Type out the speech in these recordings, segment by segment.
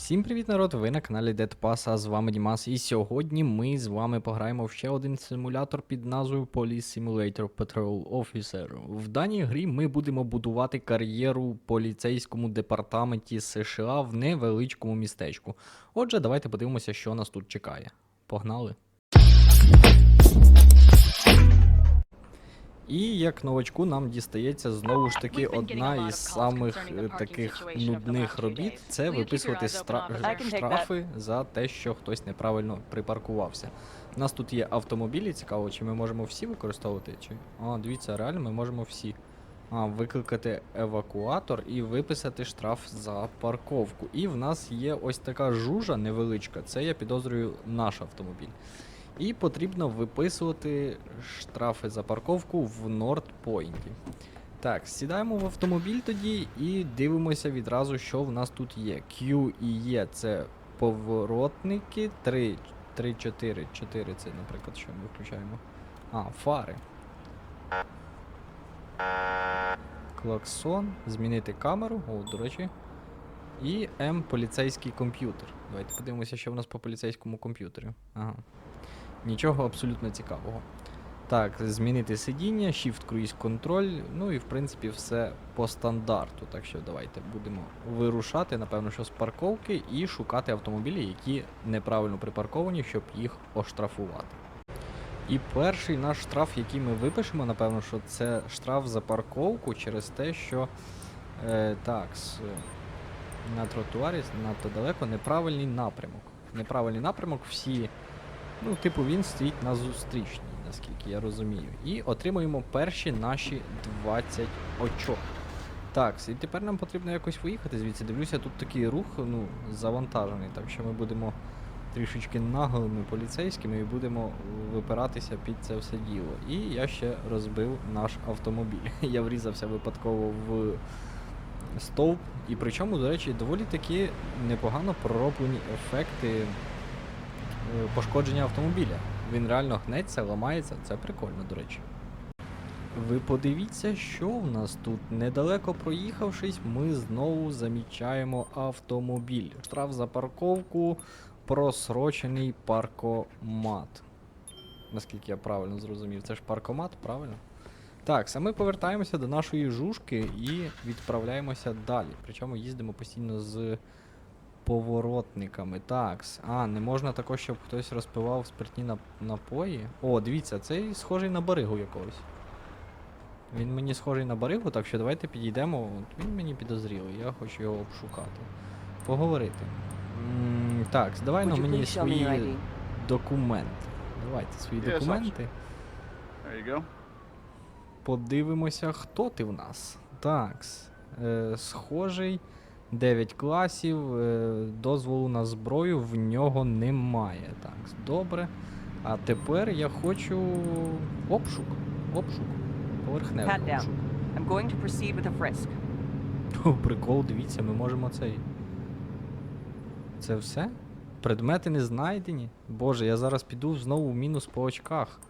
Всім привіт, народ! Ви на каналі Dead Pass, а з вами Дімас. І сьогодні ми з вами пограємо в ще один симулятор під назвою Police Simulator Patrol Officer. В даній грі ми будемо будувати кар'єру в поліцейському департаменті США в невеличкому містечку. Отже, давайте подивимося, що нас тут чекає. Погнали! І як новачку нам дістається знову ж таки одна із самих е, таких нудних робіт це виписувати стра- штрафи за те, що хтось неправильно припаркувався. У нас тут є автомобілі, цікаво, чи ми можемо всі використовувати? Чи... А, дивіться, реально ми можемо всі. А, викликати евакуатор і виписати штраф за парковку. І в нас є ось така жужа невеличка, це я підозрюю наш автомобіль. І потрібно виписувати штрафи за парковку в Нордпойнті. Так, сідаємо в автомобіль тоді і дивимося відразу, що в нас тут є. Q і E це поворотники. 3, 3, 4, 4 це, наприклад, що ми включаємо. А, фари. Клаксон. Змінити камеру. О, до речі. І М поліцейський комп'ютер. Давайте подивимося, що в нас по поліцейському комп'ютері. Ага. Нічого абсолютно цікавого. Так, змінити сидіння, Shift Cruise Control, ну і в принципі все по стандарту. Так що давайте будемо вирушати, напевно, що з парковки і шукати автомобілі, які неправильно припарковані, щоб їх оштрафувати. І перший наш штраф, який ми випишемо, напевно, що це штраф за парковку через те, що е, так, с- на тротуарі надто далеко неправильний напрямок. Неправильний напрямок всі Ну, типу, він стоїть на зустрічній, наскільки я розумію. І отримуємо перші наші 20 очок. Так, і тепер нам потрібно якось виїхати звідси. Дивлюся, тут такий рух, ну, завантажений, так що ми будемо трішечки наглими поліцейськими і будемо випиратися під це все діло. І я ще розбив наш автомобіль. Я врізався випадково в стовп. І причому, до речі, доволі таки непогано пророблені ефекти пошкодження автомобіля. Він реально гнеться, ламається, це прикольно, до речі. Ви подивіться, що в нас тут. Недалеко проїхавшись, ми знову замічаємо автомобіль. Штраф за парковку, просрочений паркомат. Наскільки я правильно зрозумів, це ж паркомат, правильно? Так, а ми повертаємося до нашої жужки і відправляємося далі. Причому їздимо постійно з поворотниками. Так. А, не можна також, щоб хтось розпивав спиртні напої. О, дивіться, цей схожий на баригу якогось. Він мені схожий на баригу, так що давайте підійдемо. От він мені підозрілий, я хочу його обшукати. Поговорити. М, так, давай на мені свої документи. Давайте свої Yes, документи. There you go. Подивимося, хто ти в нас. Так. Е, схожий. 9 класів. Е, дозволу на зброю в нього немає. Так, добре. А тепер я хочу обшук. Обшук. Поверхневий обшук. I'm going to proceed with a frisk. О, прикол, дивіться, ми можемо цей. Це все? Предмети не знайдені. Боже, я зараз піду знову в мінус по очках.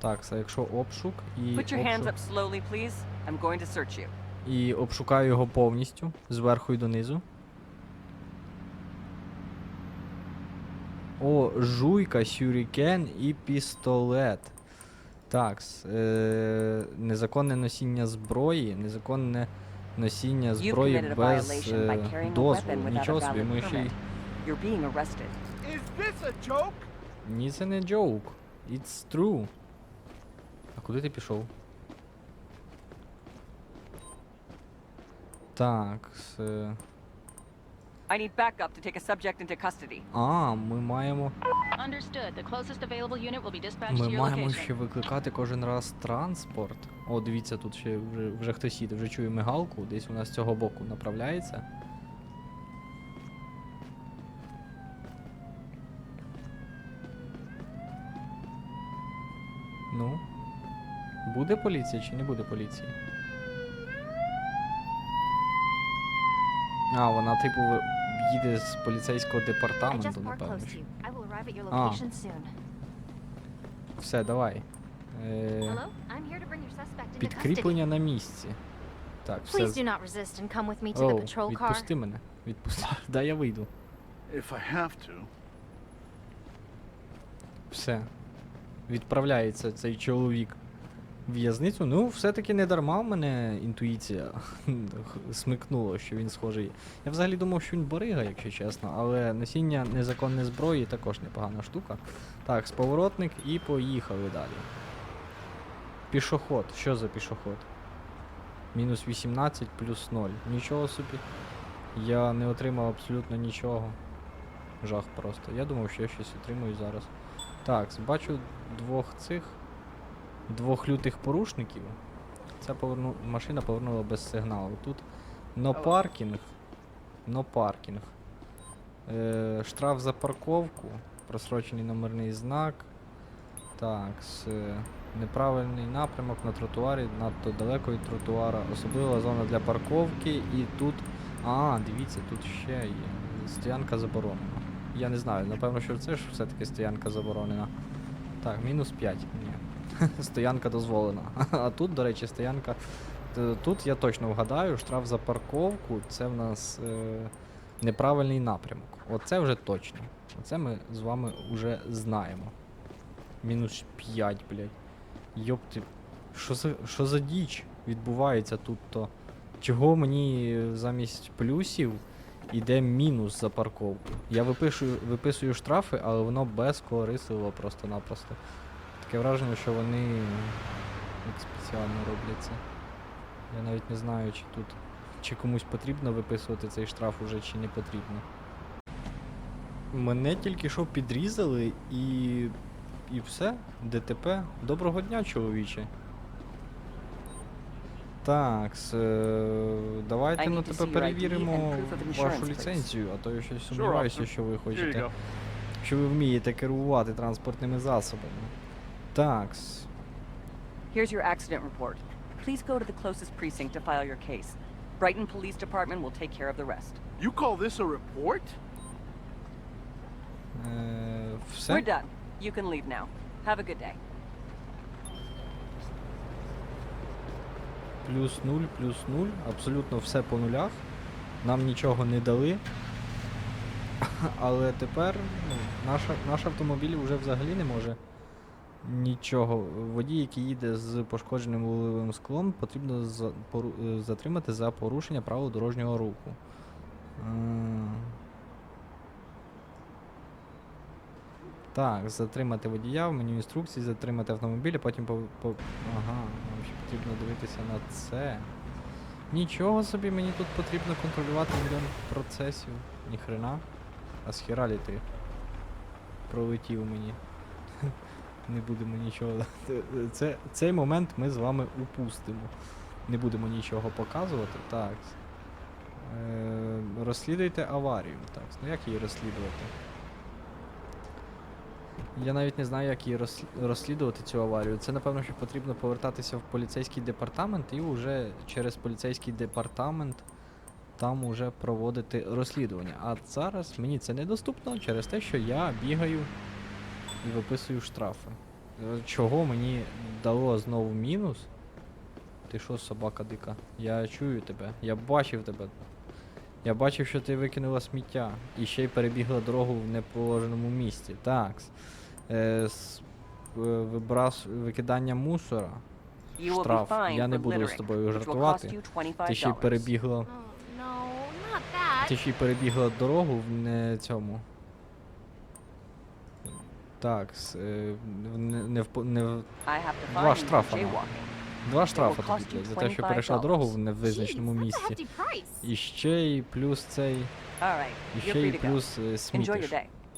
Так, це якщо обшук і. Put your hands up slowly, please. I'm going to search you. І обшукаю його повністю, зверху і донизу. О, жуйка, сюрікен і пістолет. Так, е, незаконне носіння зброї, незаконне носіння зброї без е, дозволу. Нічого собі, ми ще й. Ні, це не joke. It's true. А куди ти пішов? Так. с- I need backup to take a subject into custody. А, ми маємо. Understood. The closest available unit will be dispatched to Ми your маємо location. ще викликати кожен раз транспорт. О, дивіться, тут ще вже, вже хтось їде, вже чую мигалку, десь у нас з цього боку направляється. Ну, буде поліція чи не буде поліції? А, вона, типу, їде з поліцейського департаменту, напевно. Ah. soon. Все, давай. Е, Підкріплення на місці. Так, все. Please з- do not resist and come with me to the Оу, patrol car. відпусти мене. Відпусти. Да, я вийду. If I have to. Все. Відправляється цей чоловік в'язницю. Ну, все-таки не дарма в мене інтуїція смикнула, що він схожий. Я взагалі думав, що він борига, якщо чесно, але носіння незаконної зброї також непогана штука. Так, споворотник і поїхали далі. Пішоход. Що за пішоход? Мінус 18 плюс 0. Нічого собі. Я не отримав абсолютно нічого. Жах просто. Я думав, що я щось отримую зараз. Так, бачу двох цих. Двох лютих порушників. Ця поверну... машина повернула без сигналу. Тут но паркінг. Но паркінг. Е, штраф за парковку. Просрочений номерний знак. Так, с, е, неправильний напрямок на тротуарі, надто далеко від тротуара. Особлива зона для парковки. І тут. А, дивіться, тут ще є. Стоянка заборонена. Я не знаю, напевно, що це ж все-таки стоянка заборонена. Так, мінус 5. Стоянка дозволена. А тут, до речі, стоянка. Тут я точно вгадаю, штраф за парковку це в нас е, неправильний напрямок. Оце вже точно. Оце ми з вами вже знаємо. Мінус 5, блядь. Йопти. Що за, що за діч відбувається тут то? Чого мені замість плюсів іде мінус за парковку? Я випишу, виписую штрафи, але воно безкорисливо просто-напросто. Таке враження, що вони як спеціально роблять це. Я навіть не знаю, чи тут чи комусь потрібно виписувати цей штраф уже, чи не потрібно. Мене тільки що підрізали і. і все. ДТП. Доброго дня, чоловіче. Так, е, давайте ну тебе перевіримо вашу ліцензію, а то я щось сумніваюся, що ви хочете. Що ви вмієте керувати транспортними засобами. Так. Here's your accident report. Please go to the closest precinct to file your case. Brighton Police Department will take care of the rest. You call this a report? Е, все. We're done. You can leave now. Have a good day. Плюс 0, плюс 0. Абсолютно все по нулях. Нам нічого не дали. Але тепер ну, наш, наш автомобіль вже взагалі не може нічого. Водій, який їде з пошкодженим лобовим склом, потрібно е, затримати за порушення правил дорожнього руху. Так, затримати водія в меню інструкції, затримати автомобіль, а потім по, по... Ага, нам ще потрібно дивитися на це. Нічого собі, мені тут потрібно контролювати мільйон процесів. Ніхрена. А схера лі ти пролетів мені. Не будемо нічого. Це, цей момент ми з вами упустимо. Не будемо нічого показувати. Так. Е, розслідуйте аварію. Так, ну як її розслідувати? Я навіть не знаю, як її розслідувати цю аварію. Це напевно, що потрібно повертатися в поліцейський департамент і вже через поліцейський департамент там уже проводити розслідування. А зараз мені це недоступно через те, що я бігаю і виписую штрафи. Чого мені дало знову мінус? Ти що, собака дика? Я чую тебе, я бачив тебе. Я бачив, що ти викинула сміття і ще й перебігла дорогу в неположеному місці. Так. Е, с, е, вибрас, викидання мусора. Штраф. Я не буду з тобою жартувати. Ти ще й перебігла. Ти ще й перебігла дорогу в не цьому. Так, е, не, не, в, не в, Два штрафа два штрафи тобі, за те, що перейшла дорогу в невизначеному місці. І ще й плюс цей. І ще й плюс е, смітиш.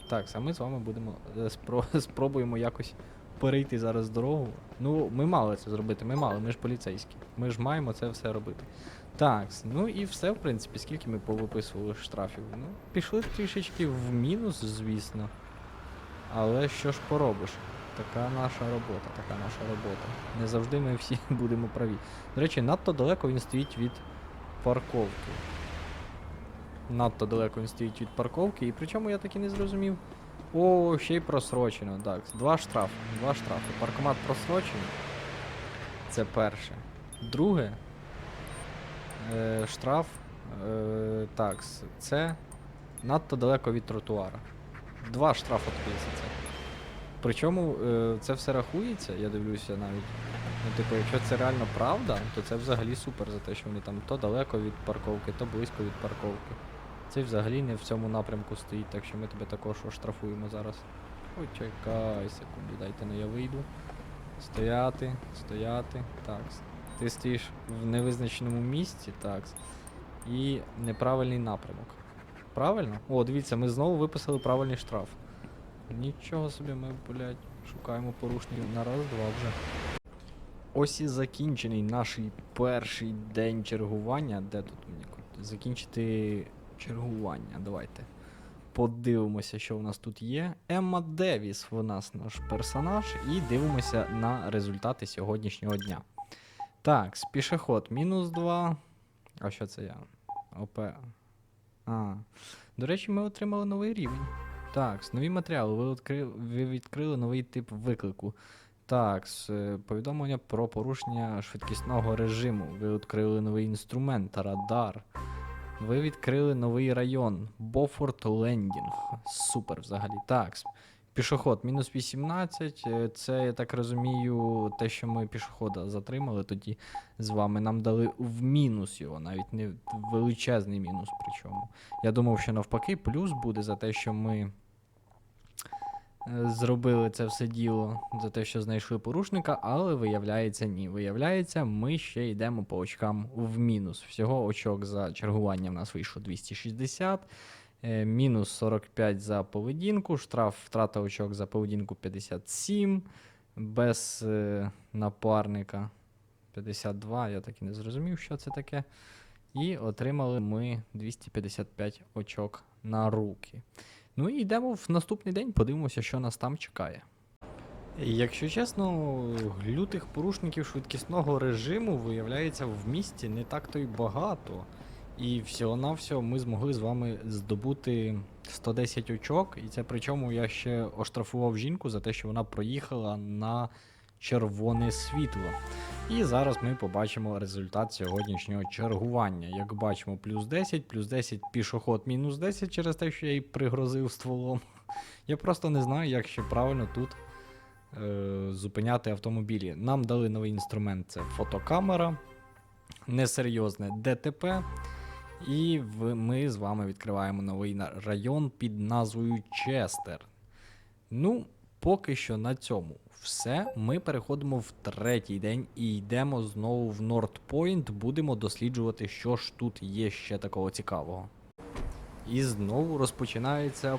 Так, а ми з вами будемо е, спро- спробуємо якось перейти зараз дорогу. Ну, ми мали це зробити, ми мали, ми ж поліцейські. Ми ж маємо це все робити. Так, ну і все, в принципі, скільки ми повиписували штрафів. Ну, пішли трішечки в мінус, звісно. Але що ж поробиш? Така наша робота, така наша робота. Не завжди ми всі будемо праві. До речі, надто далеко він стоїть від парковки. Надто далеко він стоїть від парковки, і причому я таки не зрозумів. О, ще й просрочено. Так, два штрафи. Два штрафи. Паркомат просрочений. Це перше. Друге. Е, штраф. Е, так, с- це надто далеко від тротуара. Два штрафи тобі за це. Причому е, це все рахується, я дивлюся навіть. Ну, типу, якщо це реально правда, то це взагалі супер за те, що вони там то далеко від парковки, то близько від парковки. Це взагалі не в цьому напрямку стоїть, так що ми тебе також оштрафуємо зараз. Почекай секунду, дайте ну я вийду. Стояти, стояти. Так. Ти стоїш в невизначеному місці, так. І неправильний напрямок. Правильно? О, дивіться, ми знову виписали правильний штраф. Нічого собі ми, блядь, шукаємо порушників на раз-два вже. Ось і закінчений наш перший день чергування. Де тут мені закінчити чергування? Давайте. Подивимося, що в нас тут є. Емма Девіс в нас наш персонаж, і дивимося на результати сьогоднішнього дня. Так, пішоход мінус 2. А що це я? ОП. А. До речі, ми отримали новий рівень. Так, нові матеріали. Ви, відкри... ви відкрили новий тип виклику. Так, е, повідомлення про порушення швидкісного режиму. Ви відкрили новий інструмент, радар. Ви відкрили новий район. Бофорт Лендінг. Супер взагалі. Так. Пішоход мінус 18. е, Це, я так розумію, те, що ми пішохода затримали тоді з вами. Нам дали в мінус його, навіть не величезний мінус. Причому. Я думав, що навпаки, плюс буде за те, що ми е, зробили це все діло за те, що знайшли порушника, але виявляється, ні. Виявляється, ми ще йдемо по очкам в мінус. Всього очок за чергування в нас вийшло 260. Е, Мінус 45 за поведінку, штраф втрата очок за поведінку 57, без е, напарника 52. Я так і не зрозумів, що це таке. І отримали ми 255 очок на руки. Ну і йдемо в наступний день, подивимося, що нас там чекає. Якщо чесно, лютих порушників швидкісного режиму виявляється в місті не так то й багато. І всього-навсього ми змогли з вами здобути 110 очок. І це причому я ще оштрафував жінку за те, що вона проїхала на червоне світло. І зараз ми побачимо результат сьогоднішнього чергування. Як бачимо, плюс 10, плюс 10 пішоход мінус 10 через те, що я їй пригрозив стволом. Я просто не знаю, як ще правильно тут е, зупиняти автомобілі. Нам дали новий інструмент це фотокамера, несерйозне ДТП. І в, ми з вами відкриваємо новий район під назвою Честер. Ну, поки що на цьому все. Ми переходимо в третій день і йдемо знову в Нордпойнт. Будемо досліджувати, що ж тут є ще такого цікавого. І знову розпочинається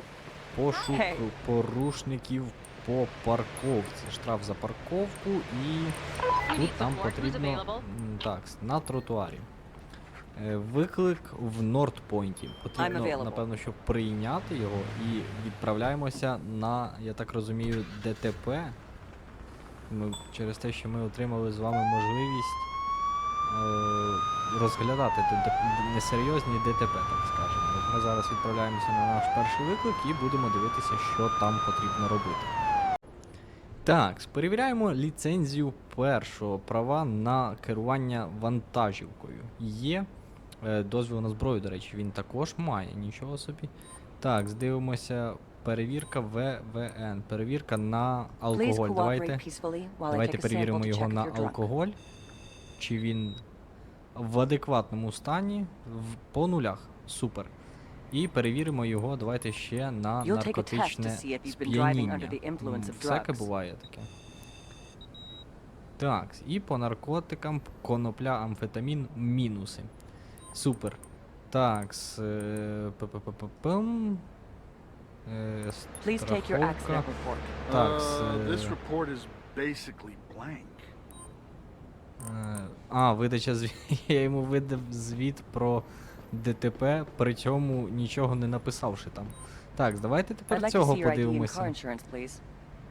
пошук Гей. порушників по парковці. Штраф за парковку і тут нам потрібно так, на тротуарі. Е, Виклик в Нордпойнті. Потрібно, available. напевно, щоб прийняти його і відправляємося на, я так розумію, ДТП. Ми, через те, що ми отримали з вами можливість е, розглядати д- д- несерйозні ДТП, так скажемо. От ми зараз відправляємося на наш перший виклик і будемо дивитися, що там потрібно робити. Так, перевіряємо ліцензію першого права на керування вантажівкою. Є дозвіл на зброю, до речі, він також має, нічого собі. Так, здивимося. Перевірка ВВН. Перевірка на алкоголь. Давайте, давайте перевіримо його на алкоголь. Чи він в адекватному стані в, по нулях. Супер. І перевіримо його, давайте ще на наркотичне сп'яніння. Всяке буває таке. Так, і по наркотикам конопля, амфетамін, мінуси. Супер. Так, з е. Е, Please take your accident report. Так, Uh, с- this report is basically blank. Е, А, видача звіт. Я йому видав звіт про ДТП, при цьому нічого не написавши там. Так, давайте тепер like цього подивимося.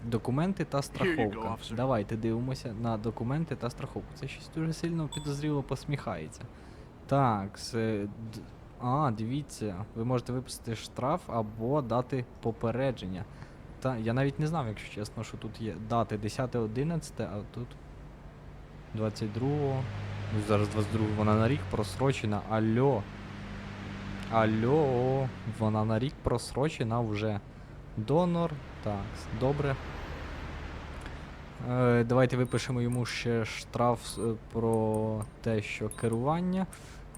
Документи та страховка. Давайте дивимося на документи та страховку. Це щось дуже сильно підозріло посміхається. Так, це. А, дивіться, ви можете виписати штраф або дати попередження. Та я навіть не знав, якщо чесно, що тут є дати 10-11, а тут 22. Ну, зараз 22 вона на рік просрочена. Альо. Алло, вона на рік просрочена вже. Донор. Так, добре. Е, давайте випишемо йому ще штраф е, про те, що керування,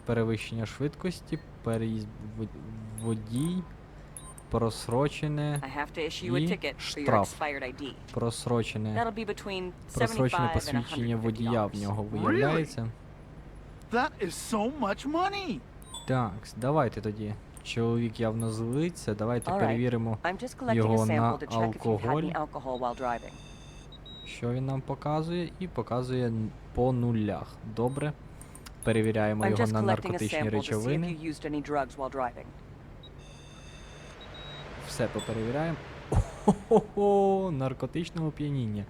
перевищення швидкості, переїзд вод- водій, просрочене, І штраф. просрочене, That'll be between 75 просрочене посвідчення водія в нього виявляється. That is so much money. Так, давайте тоді. Чоловік явно злиться, давайте перевіримо, Його на алкоголь. що він нам показує, і показує по нулях. Добре. Перевіряємо його на наркотичні речовини. Все поперевіряємо. О-хо-хо, наркотичне оп'яніння.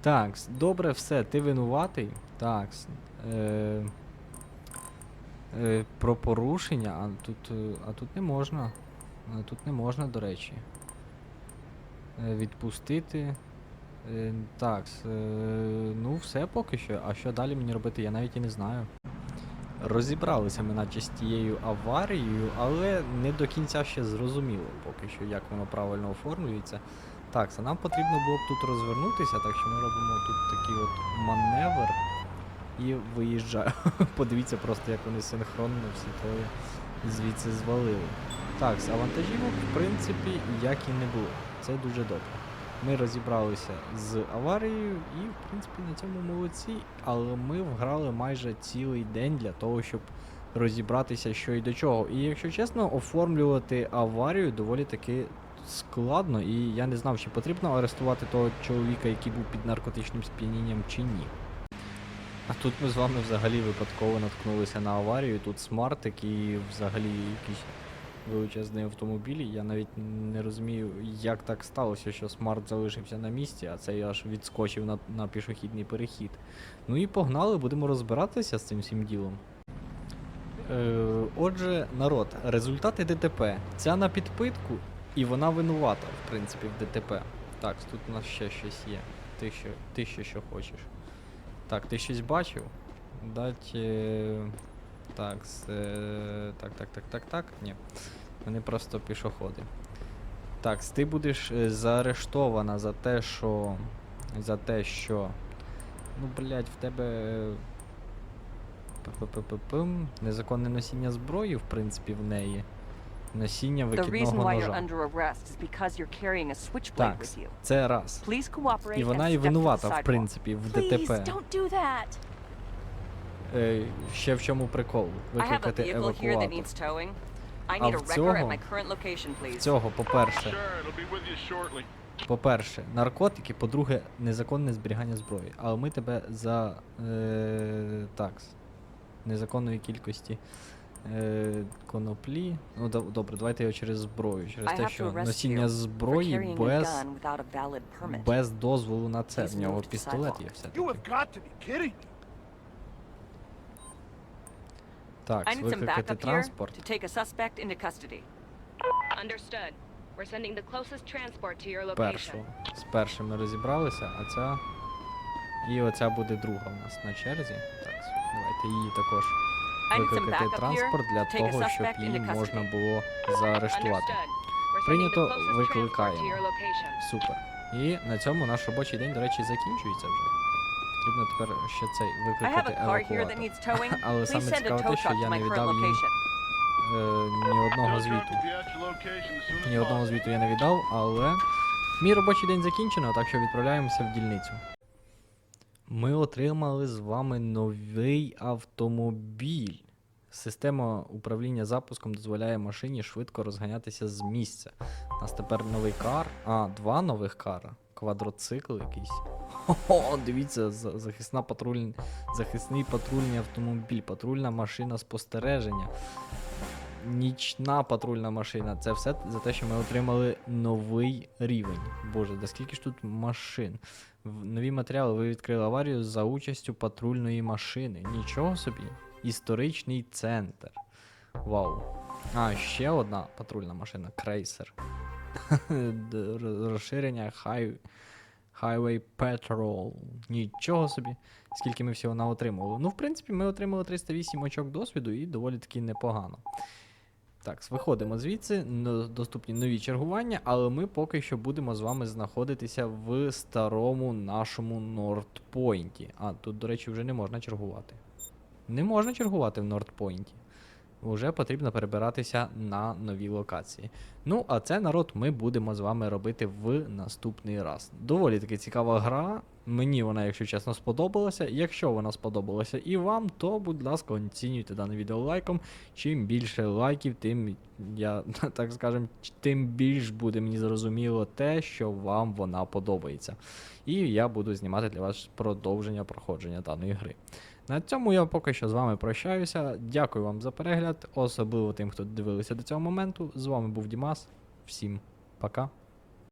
Так, добре, все, ти винуватий. Так. Е, е, про порушення, а тут, е, а тут не можна. А тут не можна, до речі. Е, відпустити. Е, так, е, ну все поки що. А що далі мені робити, я навіть і не знаю. Розібралися ми наче з тією аварією, але не до кінця ще зрозуміло поки що, як воно правильно оформлюється. Так, це нам потрібно було б тут розвернутися, так що ми робимо тут такий от маневр і виїжджаємо. Подивіться просто, як вони синхронно всі троє звідси звалили. Так, з вантажівок, в принципі, як і не було. Це дуже добре. Ми розібралися з аварією і, в принципі, на цьому молодці, але ми вграли майже цілий день для того, щоб розібратися, що і до чого. І якщо чесно, оформлювати аварію доволі таки складно, і я не знав, чи потрібно арестувати того чоловіка, який був під наркотичним сп'янінням, чи ні. А тут ми з вами взагалі випадково наткнулися на аварію. Тут смарт, який взагалі якийсь величезний автомобіль. Я навіть не розумію, як так сталося, що смарт залишився на місці, а цей аж відскочив на, на пішохідний перехід. Ну і погнали, будемо розбиратися з цим всім ділом. Е, отже, народ, результати ДТП. Ця на підпитку, і вона винувата, в принципі, в ДТП. Так, тут у нас ще щось є. Ти що, ти ще що хочеш. Так, ти щось бачив? Дать. Е... Так, з, е... так, так, так, так, так. Ні. Вони просто пішоходи. Так, ти будеш е, заарештована за те, що. За те, що. Ну, блядь, в тебе. Незаконне носіння зброї, в принципі, в неї. Носіння викидного ножа. Так, це раз. І вона і винувата, в принципі, в ДТП. Е, ще в чому прикол? Викликати евакуатор. А в цього- В цього, по-перше, по-перше, наркотики, по-друге, незаконне зберігання зброї. Але ми тебе за е, такс незаконної кількості е, коноплі. Ну доб- добре, давайте його через зброю. Через те, що носіння зброї без, без дозволу на це. В нього пістолет є все таки. have got to be kidding me. Так, I need some викликати backup here транспорт. to take a suspect into custody. Understood. We're sending the closest transport to your location. Першу. З першим ми розібралися, а ця. І оця буде друга у нас на черзі. Так, давайте її також I need some викликати backup here транспорт для to take a того, щоб suspect її into можна custody. було заарештувати. Understood. We're sending Прийнято, closest transport to викликаємо. your location. Супер. І на цьому наш робочий день, до речі, закінчується вже. Потрібно тепер ще цей I have викликати a car here that евакуатор. Але саме цікаве те, що я не віддав їм е, ні одного звіту. Ні одного звіту я не віддав, але мій робочий день закінчено, так що відправляємося в дільницю. Ми отримали з вами новий автомобіль. Система управління запуском дозволяє машині швидко розганятися з місця. У нас тепер новий кар. А, два нових кара. Квадроцикл якийсь. Хо-хо, дивіться, захисна патруль... захисний патрульний автомобіль, патрульна машина спостереження. Нічна патрульна машина. Це все за те, що ми отримали новий рівень. Боже, да скільки ж тут машин? Нові матеріали ви відкрили аварію за участю патрульної машини. Нічого собі. Історичний центр. Вау. А, ще одна патрульна машина крейсер. Розширення хай... Highway Patrol. Нічого собі. Скільки ми всього наотримали. Ну, в принципі, ми отримали 308 очок досвіду і доволі таки непогано. Так, виходимо звідси, доступні нові чергування, але ми поки що будемо з вами знаходитися в старому нашому Нордпойнті. А, тут, до речі, вже не можна чергувати. Не можна чергувати в Нордпойнті. Уже потрібно перебиратися на нові локації. Ну, а це народ ми будемо з вами робити в наступний раз. Доволі таки цікава гра. Мені вона, якщо чесно, сподобалася. Якщо вона сподобалася і вам, то, будь ласка, оцінюйте дане відео лайком. Чим більше лайків, тим я так скажем, тим більш буде мені зрозуміло те, що вам вона подобається. І я буду знімати для вас продовження проходження даної гри. На цьому я поки що з вами прощаюся. Дякую вам за перегляд, особливо тим, хто дивилися до цього моменту. З вами був Дімас. Всім пока.